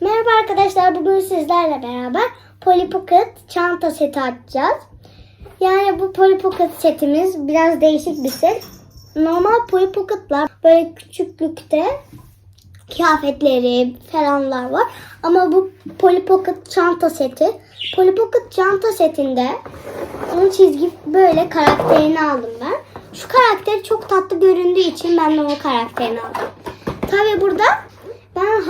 Merhaba arkadaşlar. Bugün sizlerle beraber Polly Pocket çanta seti açacağız. Yani bu Polly Pocket setimiz biraz değişik bir set. Normal Polly Pocket'lar böyle küçüklükte kıyafetleri falanlar var. Ama bu Polly Pocket çanta seti. Polly Pocket çanta setinde onun çizgi böyle karakterini aldım ben. Şu karakteri çok tatlı göründüğü için ben de o karakterini aldım. Tabi burada ben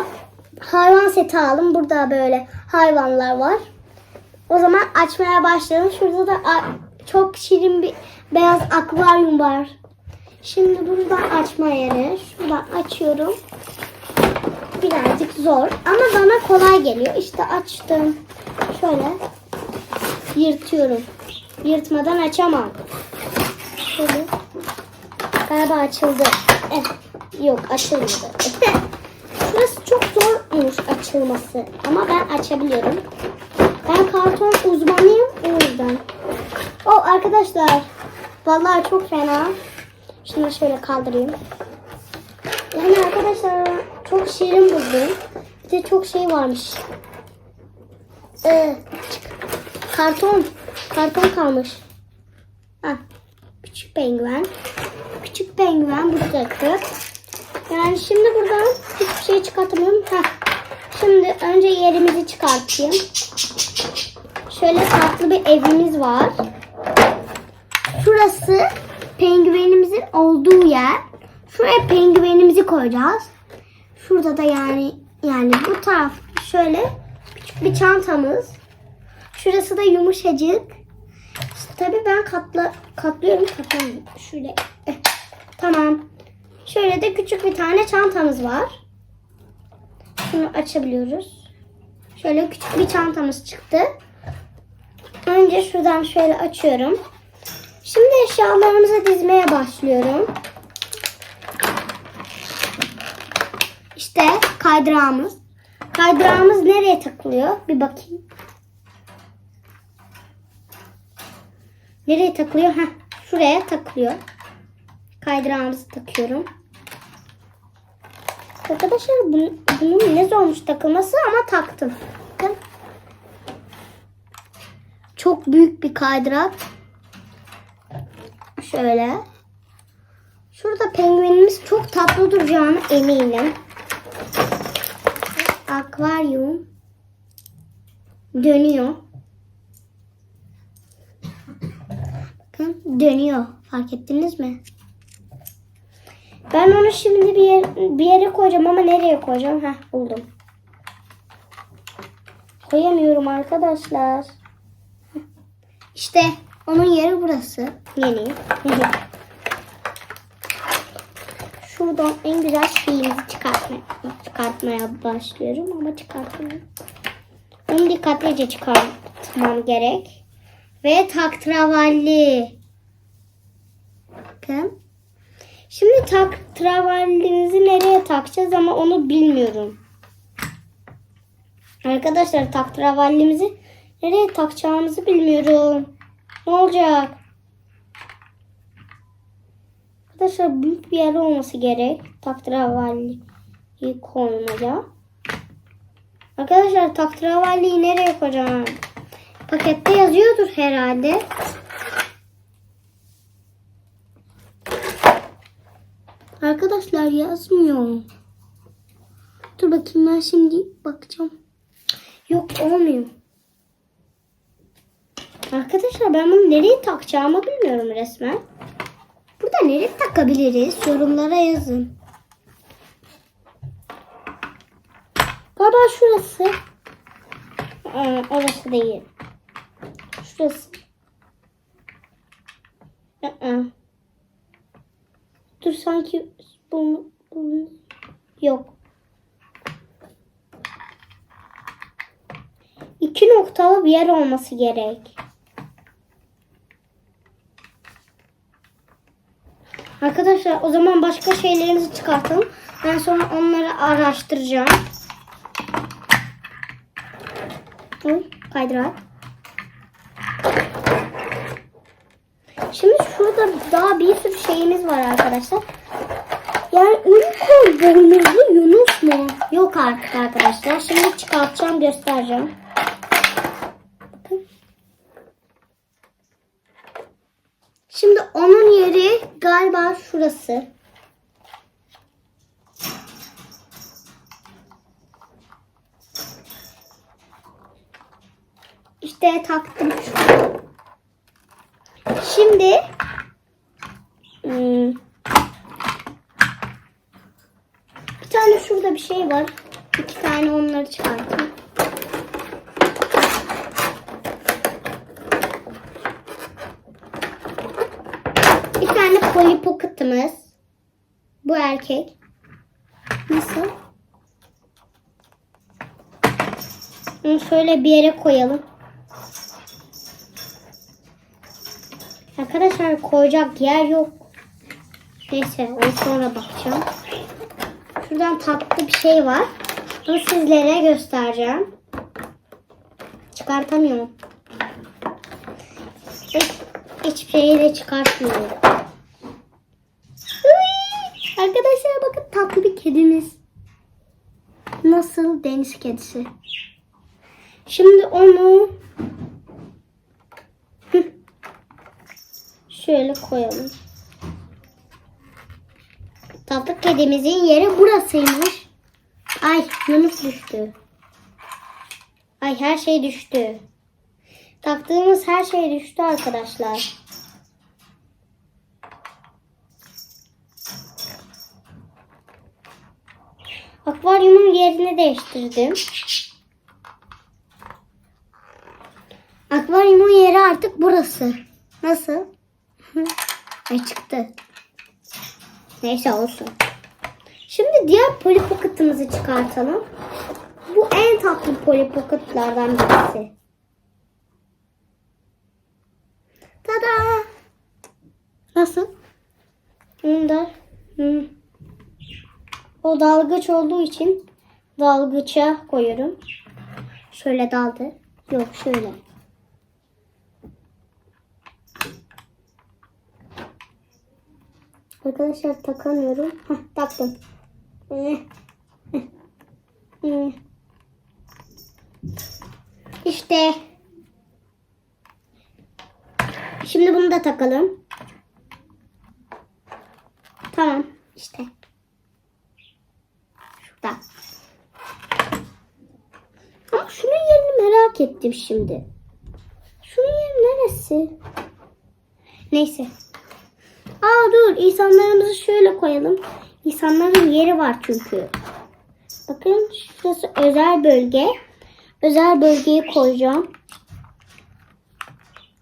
hayvan seti aldım. Burada böyle hayvanlar var. O zaman açmaya başlayalım. Şurada da çok şirin bir beyaz akvaryum var. Şimdi buradan açma yeri. Şuradan açıyorum. Birazcık zor ama bana kolay geliyor. İşte açtım. Şöyle yırtıyorum. Yırtmadan açamam. Şöyle. Galiba açıldı. Eh, yok açılmadı. Zormuş açılması. Ama ben açabiliyorum. Ben karton uzmanıyım o yüzden. O arkadaşlar. Vallahi çok fena. Şunu şöyle kaldırayım. Yani arkadaşlar çok şirin buldum. Bir de çok şey varmış. Ee, karton. Karton kalmış. Ha, küçük penguen. Küçük penguen burada. Yani şimdi buradan hiçbir şey çıkartamıyorum. Heh. Şimdi önce yerimizi çıkartayım. Şöyle farklı bir evimiz var. Şurası penguenimizin olduğu yer. Şuraya penguenimizi koyacağız. Şurada da yani yani bu taraf şöyle küçük bir çantamız. Şurası da yumuşacık. Tabii ben katla katlıyorum katlamıyorum. Şöyle. eh, Tamam. Şöyle de küçük bir tane çantamız var. Şunu açabiliyoruz. Şöyle küçük bir çantamız çıktı. Önce şuradan şöyle açıyorum. Şimdi eşyalarımızı dizmeye başlıyorum. İşte kaydırağımız. Kaydırağımız nereye takılıyor? Bir bakayım. Nereye takılıyor? Heh, şuraya takılıyor. Kaydırağımızı takıyorum. Arkadaşlar bunun, bunun ne zormuş takılması ama taktım. Bakın. Çok büyük bir kaydırak. Şöyle. Şurada penguenimiz çok tatlı duracağına eminim. Akvaryum dönüyor. Bakın dönüyor. Fark ettiniz mi? Ben onu şimdi bir, yer, bir yere koyacağım ama nereye koyacağım? Heh buldum. Koyamıyorum arkadaşlar. İşte onun yeri burası. Yeni. Şuradan en güzel şeyimizi çıkartmaya, çıkartmaya başlıyorum ama çıkartmıyorum. Onu dikkatlice çıkartmam gerek. Ve taktravalli. Bakın. Şimdi tak travellimizi nereye takacağız ama onu bilmiyorum. Arkadaşlar tak travellimizi nereye takacağımızı bilmiyorum. Ne olacak? Arkadaşlar büyük bir yer olması gerek. Tak travelliyi koymaya. Arkadaşlar tak travelliyi nereye koyacağım? Pakette yazıyordur herhalde. Arkadaşlar yazmıyor. Dur bakayım ben şimdi bakacağım. Yok olmuyor. Arkadaşlar ben bunu nereye takacağımı bilmiyorum resmen. Burada nereye takabiliriz? Yorumlara yazın. Galiba şurası. Aa, orası değil. Şurası. Aa. Sanki bunu, bunu yok. İki noktalı bir yer olması gerek. Arkadaşlar o zaman başka şeylerinizi çıkartalım. Ben sonra onları araştıracağım. Kaydırak. Şimdi şurada daha bir sürü şeyimiz var arkadaşlar. Yani Oho boynuzlu Yunus mu? Yok artık arkadaşlar. Şimdi çıkartacağım göstereceğim. Şimdi onun yeri galiba şurası. İşte taktım. Şimdi hmm, bir tane şurada bir şey var. İki tane onları çıkartayım. Bir tane Polly Pocket'ımız. Bu erkek. Nasıl? Bunu şöyle bir yere koyalım. Arkadaşlar koyacak yer yok. Neyse onu sonra bakacağım. Şuradan tatlı bir şey var. Bunu sizlere göstereceğim. Çıkartamıyorum. Hiç, hiçbir şeyi de çıkartmıyorum. Arkadaşlar bakın tatlı bir kedimiz. Nasıl deniz kedisi. Şimdi onu şöyle koyalım. Tatlı kedimizin yeri burasıymış. Ay Yunus düştü. Ay her şey düştü. Taktığımız her şey düştü arkadaşlar. Akvaryumun yerini değiştirdim. Akvaryumun yeri artık burası. Nasıl? Ay çıktı. Neyse olsun. Şimdi diğer Polly Pocket'ımızı çıkartalım. Bu en tatlı Polly Pocket'lardan birisi. Tada! Nasıl? Bunda hmm. o dalgıç olduğu için dalgıça koyuyorum. Şöyle daldı. Yok şöyle. Arkadaşlar takamıyorum. Heh, taktım. Eh, eh. İşte. Şimdi bunu da takalım. Tamam. işte. Şurada. Ama şunun yerini merak ettim şimdi. Şunun yeri neresi? Neyse. Dur insanlarımızı şöyle koyalım. İnsanların yeri var çünkü. Bakın şurası özel bölge. Özel bölgeyi koyacağım.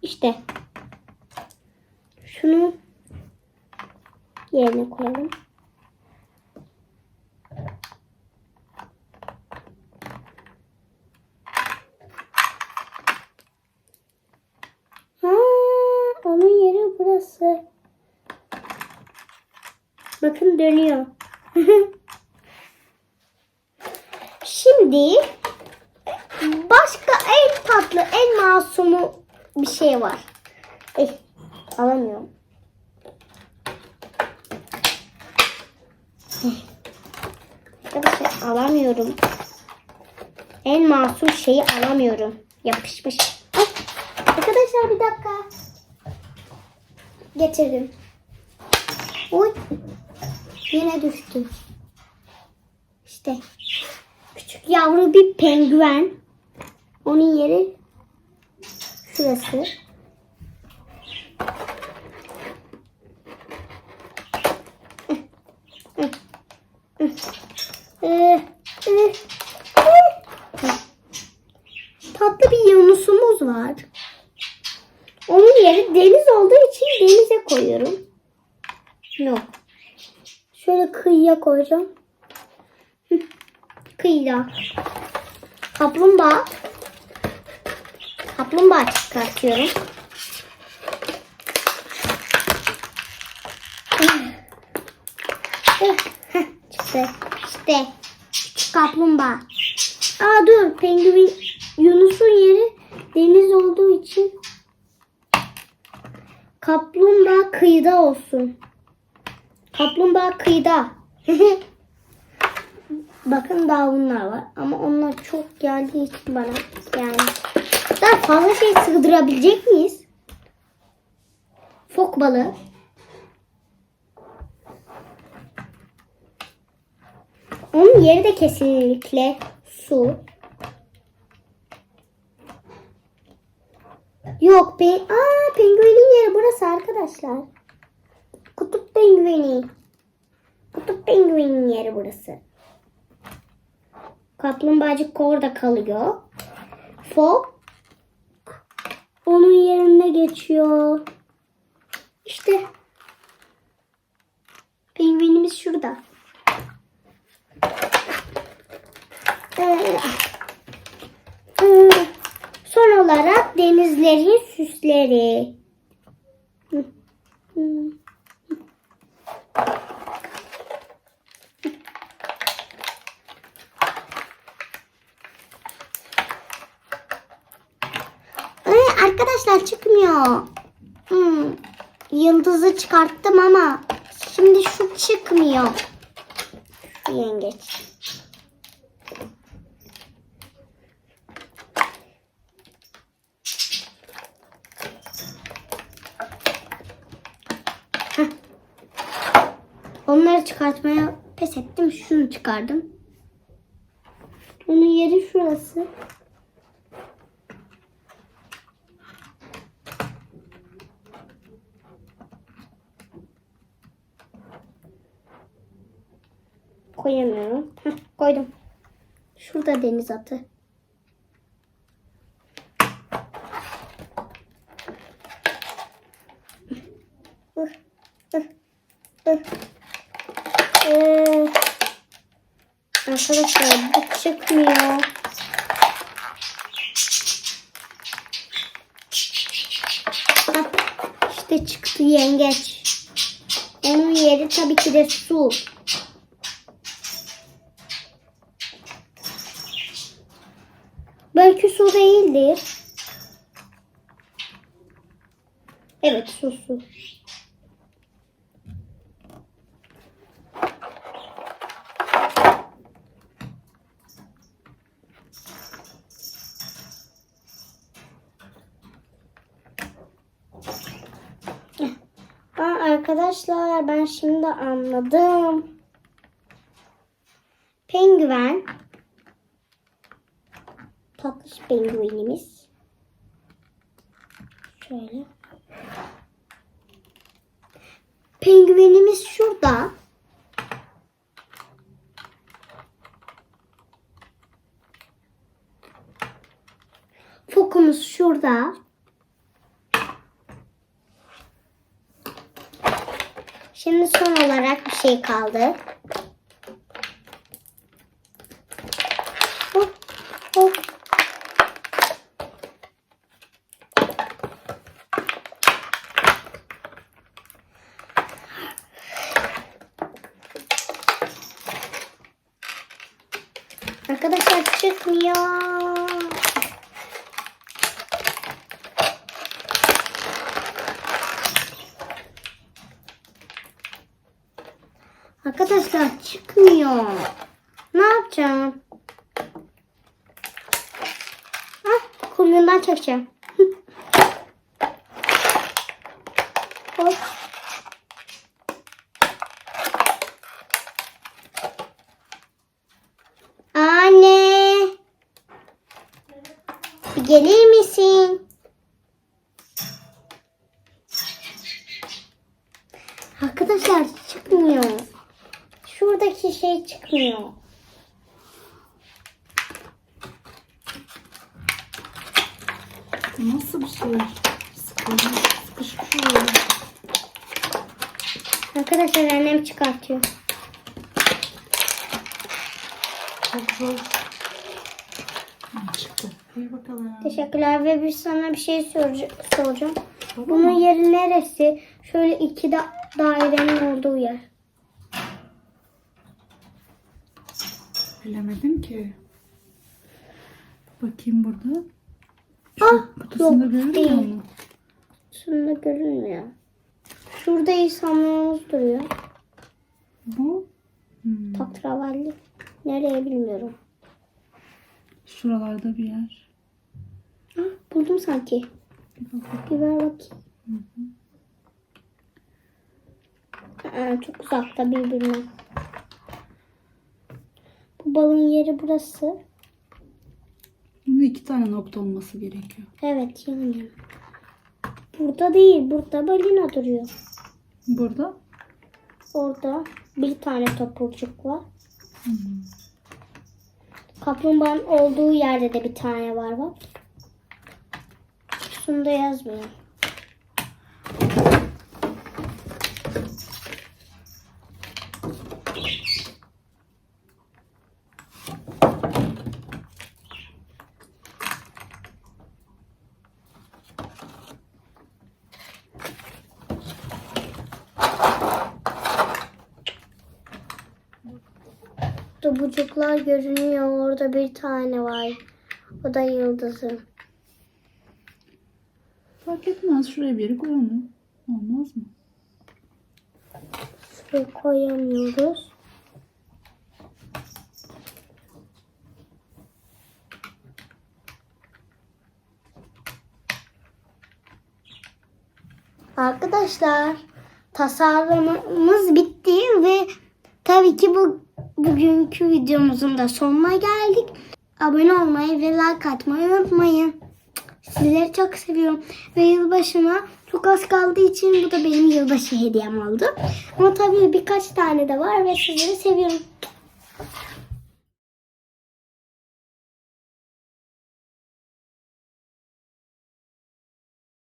İşte. Şunu yerine koyalım. Ha, onun yeri burası. Bakın dönüyor. Şimdi başka en tatlı, en masumu bir şey var. Eh, alamıyorum. Eh, Arkadaşlar alamıyorum. En masum şeyi alamıyorum. Yapışmış. Ay, arkadaşlar bir dakika. Getirdim. Oy. Yine düştü. İşte küçük yavru bir penguen. Onun yeri şurası. Tatlı bir yunusumuz var. Onun yeri deniz olduğu için denize koyuyorum. Yok. Şöyle kıyıya koyacağım. Hı, Kıyıda. Kaplumbağa. Kaplumbağa çıkartıyorum. İşte. Küçük kaplumbağa. Aa dur. Penguen Yunus'un yeri deniz olduğu için kaplumbağa kıyıda olsun. Kaplumbağa kıyıda. Bakın daha bunlar var. Ama onlar çok geldiği için bana yani. Daha fazla şey sığdırabilecek miyiz? Fok balığı. Onun yeri de kesinlikle su. Yok pe Aa, penguenin yeri burası arkadaşlar. Kutup pengueni. Kutup penguenin yeri burası. Kaplumbağacık orada kalıyor. Fok onun yerine geçiyor. İşte penguenimiz şurada. Son olarak denizlerin süsleri. Hı. Ee, arkadaşlar çıkmıyor. Hmm, Yıldızı çıkarttım ama şimdi şu çıkmıyor. Şu yengeç. Heh. Onları çıkartmaya pes ettim. Şunu çıkardım. Onun yeri şurası. Koyamıyorum. Heh, koydum. Şurada deniz atı. Arkadaşlar bu çıkmıyor. İşte çıktı yengeç. Onun yeri tabii ki de su. Belki su değildir. Evet su su. Aa, arkadaşlar ben şimdi anladım. Penguen tatlış penguenimiz. Şöyle. Penguenimiz şurada. Fokumuz şurada. Şimdi son olarak bir şey kaldı. Hop, hop. Arkadaşlar çıkmıyor. Arkadaşlar çıkmıyor. Ne yapacağım? Ah, kumyundan çekeceğim. Şey çıkmıyor. Nasıl bir şey? Sıkılmış, sıkışıyor. Arkadaşlar annem çıkartıyor. Çok zor. Ha, çıktı. İyi bakalım. Teşekkürler ve bir sana bir şey sorca- soracağım. Bunun yeri neresi? Şöyle iki da dairenin olduğu yer. Bilemedim ki. Bakayım burada. Şu Ah, kutusunda yok, görünmüyor değil. mu? Şunda görünmüyor. Şurada insanlarımız duruyor. Bu? Hmm. Tatravalli. Nereye bilmiyorum. Şuralarda bir yer. Ah, buldum sanki. Bir bak. Bir ver bakayım. Aa, çok uzakta birbirine. Balın yeri burası. Bunun iki tane nokta olması gerekiyor. Evet yani. Burada değil. Burada balina duruyor. Burada. Orada bir tane topurcuk var. Kaplumbağanın olduğu yerde de bir tane var bak. Üstünde yazmıyor. Topucuklar görünüyor. Orada bir tane var. O da yıldızı. Fark etmez. Şuraya bir yere koyalım. Olmaz mı? Şuraya koyamıyoruz. Arkadaşlar tasarımımız bitti ve tabii ki bu bugünkü videomuzun da sonuna geldik. Abone olmayı ve like atmayı unutmayın. Sizleri çok seviyorum. Ve yılbaşına çok az kaldığı için bu da benim yılbaşı hediyem oldu. Ama tabii birkaç tane de var ve sizleri seviyorum.